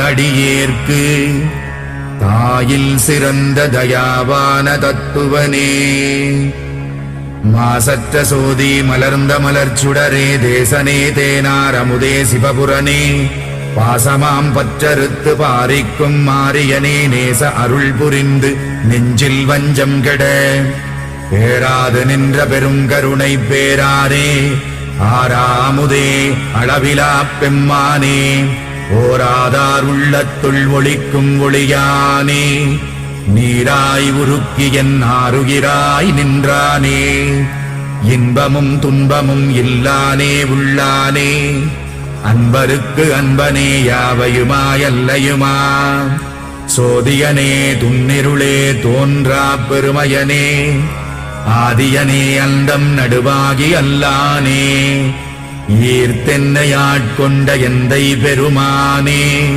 அடியேற்கு. தாயில் சிறந்த தயாவான தத்துவனே. மாசற்ற சோதி மலர்ந்த மலர்ச்சுடரே தேசனே தேனார் அமுதே சிவபுரனே. பாசமாம் பற்றறுத்து பாரிக்கும் மாரியனே நேச அருள் புரிந்து நெஞ்சில் வஞ்சம் கெட. பேராது நின்ற பெருங்கருணை பேராரே ஆறாமுதே அளவிலா பெம்மானே. ஓராதார் உள்ளத்துள் ஒளிக்கும் ஒளியானே நீராய் உருக்கி என் ஆறுகிறாய் நின்றானே. இன்பமும் துன்பமும் இல்லானே உள்ளானே அன்பருக்கு அன்பனே யாவையுமா யாவையுமாயல்லையுமா? சோதியனே துன்னிருளே தோன்றா பெருமையனே ஆதியனே அந்தம் நடுவாகி அல்லானே. ஈர்த்தென்னையாட்கொண்ட எந்தை பெருமானே.